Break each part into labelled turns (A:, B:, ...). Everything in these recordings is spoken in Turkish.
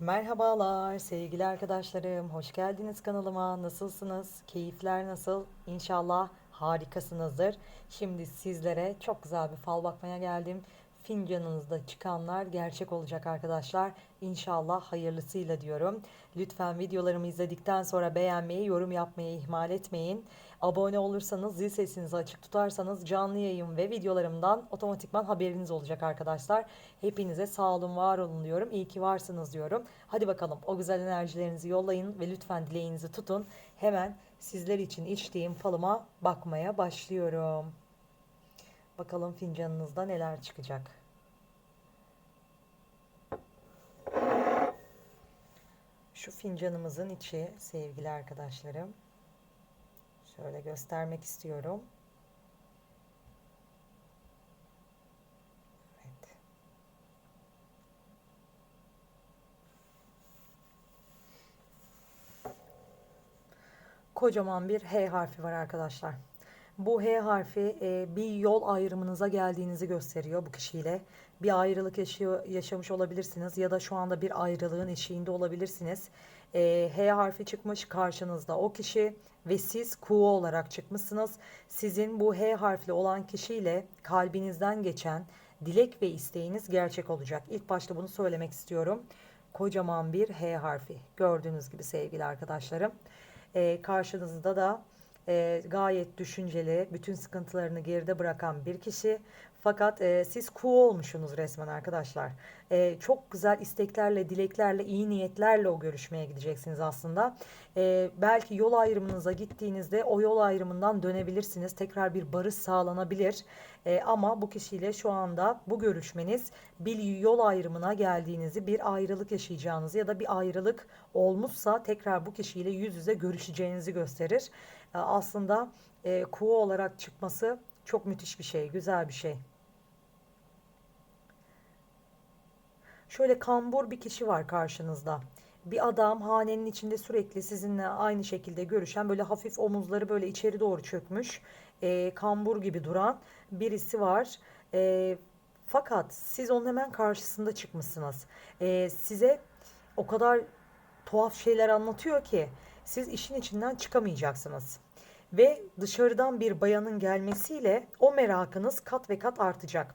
A: Merhabalar sevgili arkadaşlarım. Hoş geldiniz kanalıma. Nasılsınız? Keyifler nasıl? İnşallah harikasınızdır. Şimdi sizlere çok güzel bir fal bakmaya geldim. Fincanınızda çıkanlar gerçek olacak arkadaşlar. İnşallah hayırlısıyla diyorum. Lütfen videolarımı izledikten sonra beğenmeyi, yorum yapmayı ihmal etmeyin. Abone olursanız, zil sesinizi açık tutarsanız canlı yayın ve videolarımdan otomatikman haberiniz olacak arkadaşlar. Hepinize sağ olun, var olun diyorum. İyi ki varsınız diyorum. Hadi bakalım o güzel enerjilerinizi yollayın ve lütfen dileğinizi tutun. Hemen sizler için içtiğim falıma bakmaya başlıyorum. Bakalım fincanınızda neler çıkacak. Şu fincanımızın içi sevgili arkadaşlarım. Şöyle göstermek istiyorum. Evet. Kocaman bir H harfi var arkadaşlar. Bu H harfi e, bir yol ayrımınıza geldiğinizi gösteriyor bu kişiyle. Bir ayrılık yaşıyor, yaşamış olabilirsiniz ya da şu anda bir ayrılığın eşiğinde olabilirsiniz. E, H harfi çıkmış karşınızda o kişi ve siz Q olarak çıkmışsınız. Sizin bu H harfli olan kişiyle kalbinizden geçen dilek ve isteğiniz gerçek olacak. İlk başta bunu söylemek istiyorum. Kocaman bir H harfi. Gördüğünüz gibi sevgili arkadaşlarım. E, karşınızda da e, gayet düşünceli, bütün sıkıntılarını geride bırakan bir kişi. Fakat e, siz kuğu olmuşsunuz resmen arkadaşlar. E, çok güzel isteklerle, dileklerle, iyi niyetlerle o görüşmeye gideceksiniz aslında. E, belki yol ayrımınıza gittiğinizde o yol ayrımından dönebilirsiniz. Tekrar bir barış sağlanabilir. E, ama bu kişiyle şu anda bu görüşmeniz bir yol ayrımına geldiğinizi, bir ayrılık yaşayacağınızı ya da bir ayrılık olmuşsa tekrar bu kişiyle yüz yüze görüşeceğinizi gösterir. E, aslında e, kuğu olarak çıkması çok müthiş bir şey, güzel bir şey. Şöyle kambur bir kişi var karşınızda. Bir adam hanenin içinde sürekli sizinle aynı şekilde görüşen böyle hafif omuzları böyle içeri doğru çökmüş e, kambur gibi duran birisi var. E, fakat siz onun hemen karşısında çıkmışsınız. E, size o kadar tuhaf şeyler anlatıyor ki siz işin içinden çıkamayacaksınız. Ve dışarıdan bir bayanın gelmesiyle o merakınız kat ve kat artacak.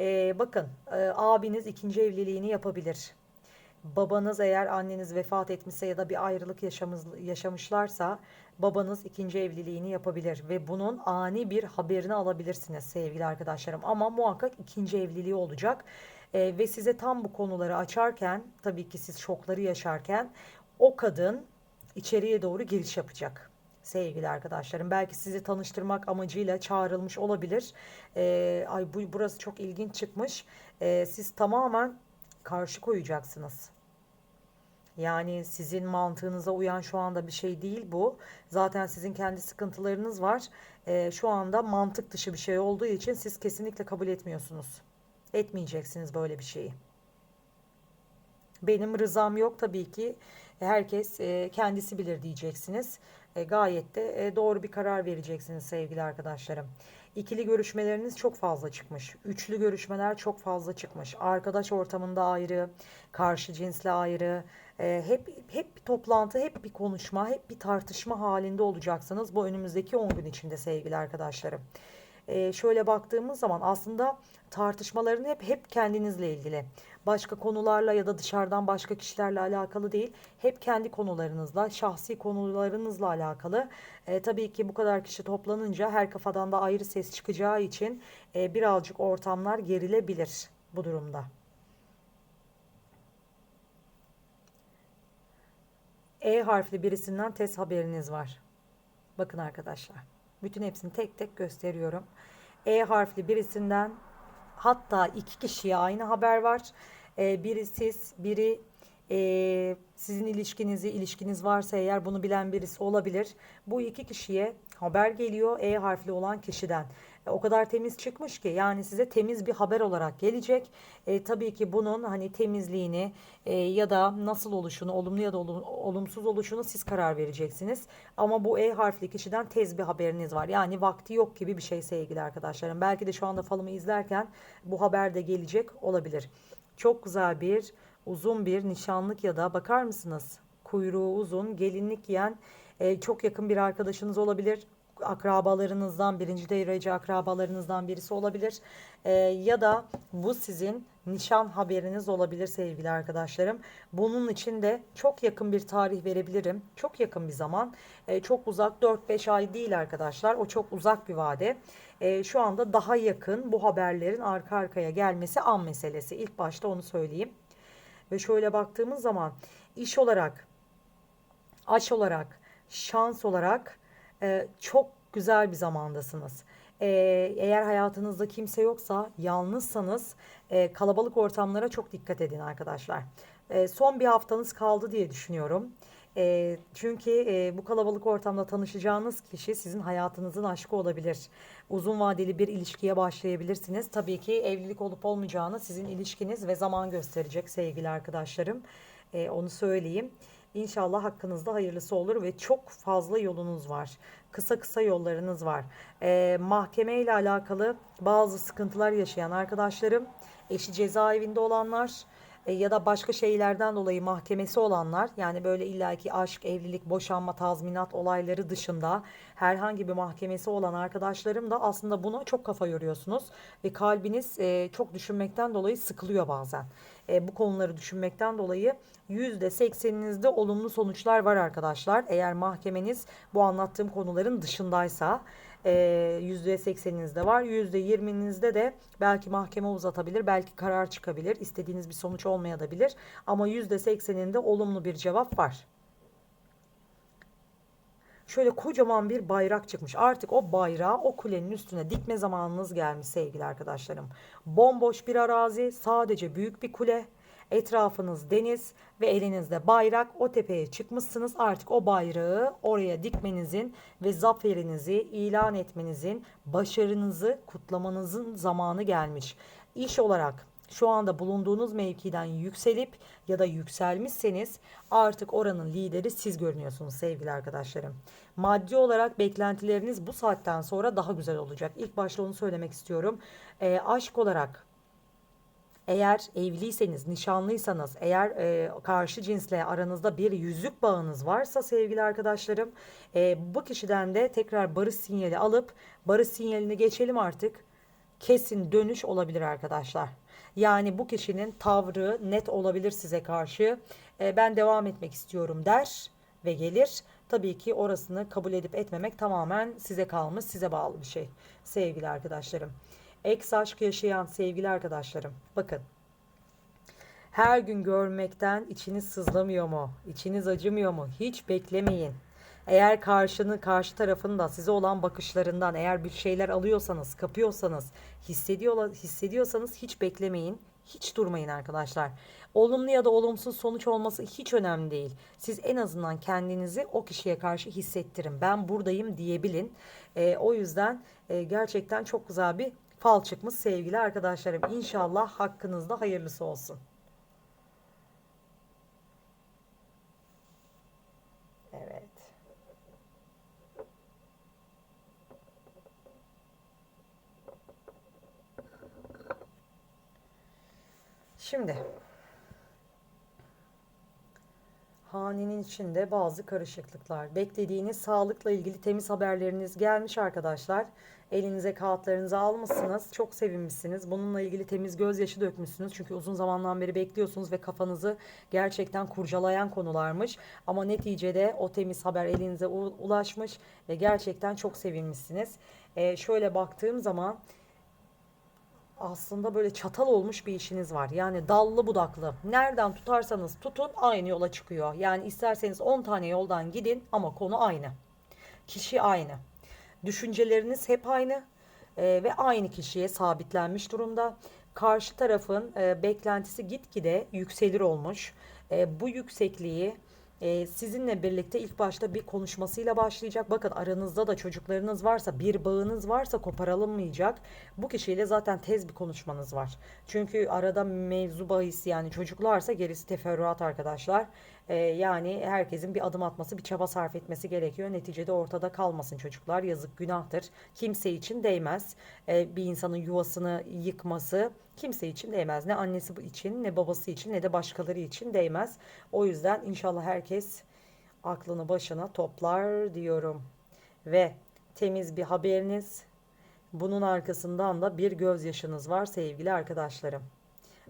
A: Ee, bakın e, abiniz ikinci evliliğini yapabilir. Babanız eğer anneniz vefat etmişse ya da bir ayrılık yaşamış, yaşamışlarsa babanız ikinci evliliğini yapabilir ve bunun ani bir haberini alabilirsiniz sevgili arkadaşlarım. Ama muhakkak ikinci evliliği olacak Ee, ve size tam bu konuları açarken tabii ki siz şokları yaşarken o kadın içeriye doğru giriş yapacak sevgili arkadaşlarım. Belki sizi tanıştırmak amacıyla çağrılmış olabilir. Ee, ay bu burası çok ilginç çıkmış. Ee, siz tamamen karşı koyacaksınız. Yani sizin mantığınıza uyan şu anda bir şey değil bu. Zaten sizin kendi sıkıntılarınız var. Ee, şu anda mantık dışı bir şey olduğu için siz kesinlikle kabul etmiyorsunuz. Etmeyeceksiniz böyle bir şeyi. Benim rızam yok tabii ki. Herkes e, kendisi bilir diyeceksiniz. E, gayet de e, doğru bir karar vereceksiniz sevgili arkadaşlarım. İkili görüşmeleriniz çok fazla çıkmış. Üçlü görüşmeler çok fazla çıkmış. Arkadaş ortamında ayrı, karşı cinsle ayrı. Hep hep bir toplantı, hep bir konuşma, hep bir tartışma halinde olacaksınız bu önümüzdeki 10 gün içinde sevgili arkadaşlarım e, şöyle baktığımız zaman aslında tartışmaların hep hep kendinizle ilgili. Başka konularla ya da dışarıdan başka kişilerle alakalı değil. Hep kendi konularınızla, şahsi konularınızla alakalı. E, tabii ki bu kadar kişi toplanınca her kafadan da ayrı ses çıkacağı için e, birazcık ortamlar gerilebilir bu durumda. E harfli birisinden test haberiniz var. Bakın arkadaşlar. Bütün hepsini tek tek gösteriyorum. E harfli birisinden hatta iki kişiye aynı haber var. E, biri siz, biri e, sizin ilişkinizi, ilişkiniz varsa eğer bunu bilen birisi olabilir. Bu iki kişiye haber geliyor E harfli olan kişiden. E, o kadar temiz çıkmış ki yani size temiz bir haber olarak gelecek. E, tabii ki bunun hani temizliğini e, ya da nasıl oluşunu, olumlu ya da olumsuz oluşunu siz karar vereceksiniz. Ama bu E harfli kişiden tez bir haberiniz var. Yani vakti yok gibi bir şey sevgili arkadaşlarım. Belki de şu anda falımı izlerken bu haber de gelecek olabilir. Çok güzel bir uzun bir nişanlık ya da bakar mısınız? Kuyruğu uzun, gelinlik giyen e, çok yakın bir arkadaşınız olabilir. Akrabalarınızdan, birinci derece akrabalarınızdan birisi olabilir. E, ya da bu sizin nişan haberiniz olabilir sevgili arkadaşlarım. Bunun için de çok yakın bir tarih verebilirim. Çok yakın bir zaman. E, çok uzak 4-5 ay değil arkadaşlar. O çok uzak bir vade. E, şu anda daha yakın bu haberlerin arka arkaya gelmesi an meselesi. İlk başta onu söyleyeyim. Ve şöyle baktığımız zaman iş olarak, aş olarak, şans olarak e, çok güzel bir zamandasınız. E, eğer hayatınızda kimse yoksa, yalnızsanız e, kalabalık ortamlara çok dikkat edin arkadaşlar. E, son bir haftanız kaldı diye düşünüyorum. E, çünkü e, bu kalabalık ortamda tanışacağınız kişi sizin hayatınızın aşkı olabilir. Uzun vadeli bir ilişkiye başlayabilirsiniz. Tabii ki evlilik olup olmayacağını sizin ilişkiniz ve zaman gösterecek sevgili arkadaşlarım. E, onu söyleyeyim. İnşallah hakkınızda hayırlısı olur ve çok fazla yolunuz var. Kısa kısa yollarınız var. E, mahkeme ile alakalı bazı sıkıntılar yaşayan arkadaşlarım, eşi cezaevinde olanlar e, ya da başka şeylerden dolayı mahkemesi olanlar yani böyle illaki aşk, evlilik, boşanma, tazminat olayları dışında herhangi bir mahkemesi olan arkadaşlarım da aslında buna çok kafa yoruyorsunuz ve kalbiniz e, çok düşünmekten dolayı sıkılıyor bazen. E, bu konuları düşünmekten dolayı %80'inizde olumlu sonuçlar var arkadaşlar. Eğer mahkemeniz bu anlattığım konuların dışındaysa e, %80'inizde var. %20'nizde de belki mahkeme uzatabilir, belki karar çıkabilir. İstediğiniz bir sonuç olmayabilir. Ama %80'inde olumlu bir cevap var. Şöyle kocaman bir bayrak çıkmış. Artık o bayrağı o kulenin üstüne dikme zamanınız gelmiş sevgili arkadaşlarım. Bomboş bir arazi, sadece büyük bir kule. Etrafınız deniz ve elinizde bayrak. O tepeye çıkmışsınız. Artık o bayrağı oraya dikmenizin ve zaferinizi ilan etmenizin, başarınızı kutlamanızın zamanı gelmiş. İş olarak şu anda bulunduğunuz mevkiden yükselip ya da yükselmişseniz artık oranın lideri siz görünüyorsunuz sevgili arkadaşlarım. Maddi olarak beklentileriniz bu saatten sonra daha güzel olacak. İlk başta onu söylemek istiyorum. E, aşk olarak eğer evliyseniz, nişanlıysanız, eğer e, karşı cinsle aranızda bir yüzük bağınız varsa sevgili arkadaşlarım, e, bu kişiden de tekrar barış sinyali alıp barış sinyalini geçelim artık. Kesin dönüş olabilir arkadaşlar. Yani bu kişinin tavrı net olabilir size karşı. E, ben devam etmek istiyorum der ve gelir. Tabii ki orasını kabul edip etmemek tamamen size kalmış, size bağlı bir şey sevgili arkadaşlarım. Eks aşk yaşayan sevgili arkadaşlarım. Bakın. Her gün görmekten içiniz sızlamıyor mu? İçiniz acımıyor mu? Hiç beklemeyin. Eğer karşını, karşı tarafın da size olan bakışlarından eğer bir şeyler alıyorsanız, kapıyorsanız, hissediyor, hissediyorsanız hiç beklemeyin. Hiç durmayın arkadaşlar. Olumlu ya da olumsuz sonuç olması hiç önemli değil. Siz en azından kendinizi o kişiye karşı hissettirin. Ben buradayım diyebilin. E, o yüzden e, gerçekten çok güzel bir fal çıkmış sevgili arkadaşlarım. İnşallah hakkınızda hayırlısı olsun. Evet. Şimdi hanenin içinde bazı karışıklıklar. Beklediğiniz sağlıkla ilgili temiz haberleriniz gelmiş arkadaşlar. Elinize kağıtlarınızı almışsınız. Çok sevinmişsiniz. Bununla ilgili temiz gözyaşı dökmüşsünüz. Çünkü uzun zamandan beri bekliyorsunuz ve kafanızı gerçekten kurcalayan konularmış. Ama neticede o temiz haber elinize ulaşmış ve gerçekten çok sevinmişsiniz. Ee, şöyle baktığım zaman aslında böyle çatal olmuş bir işiniz var. Yani dallı budaklı. Nereden tutarsanız tutun aynı yola çıkıyor. Yani isterseniz 10 tane yoldan gidin ama konu aynı. Kişi aynı. Düşünceleriniz hep aynı e, ve aynı kişiye sabitlenmiş durumda. Karşı tarafın e, beklentisi gitgide yükselir olmuş. E, bu yüksekliği e, sizinle birlikte ilk başta bir konuşmasıyla başlayacak. Bakın aranızda da çocuklarınız varsa, bir bağınız varsa koparılmayacak. Bu kişiyle zaten tez bir konuşmanız var. Çünkü arada mevzu bahis yani çocuklarsa gerisi teferruat arkadaşlar. E, yani herkesin bir adım atması, bir çaba sarf etmesi gerekiyor. Neticede ortada kalmasın çocuklar. Yazık günahtır. Kimse için değmez. E, bir insanın yuvasını yıkması kimse için değmez. Ne annesi için, ne babası için, ne de başkaları için değmez. O yüzden inşallah herkes aklını başına toplar diyorum. Ve temiz bir haberiniz, bunun arkasından da bir gözyaşınız var sevgili arkadaşlarım.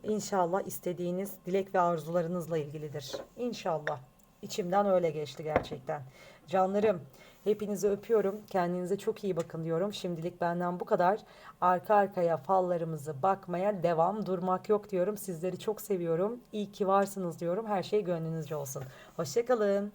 A: İnşallah istediğiniz dilek ve arzularınızla ilgilidir. İnşallah. İçimden öyle geçti gerçekten. Canlarım, hepinizi öpüyorum. Kendinize çok iyi bakın diyorum. Şimdilik benden bu kadar. Arka arkaya fallarımızı bakmaya devam, durmak yok diyorum. Sizleri çok seviyorum. İyi ki varsınız diyorum. Her şey gönlünüzce olsun. Hoşçakalın.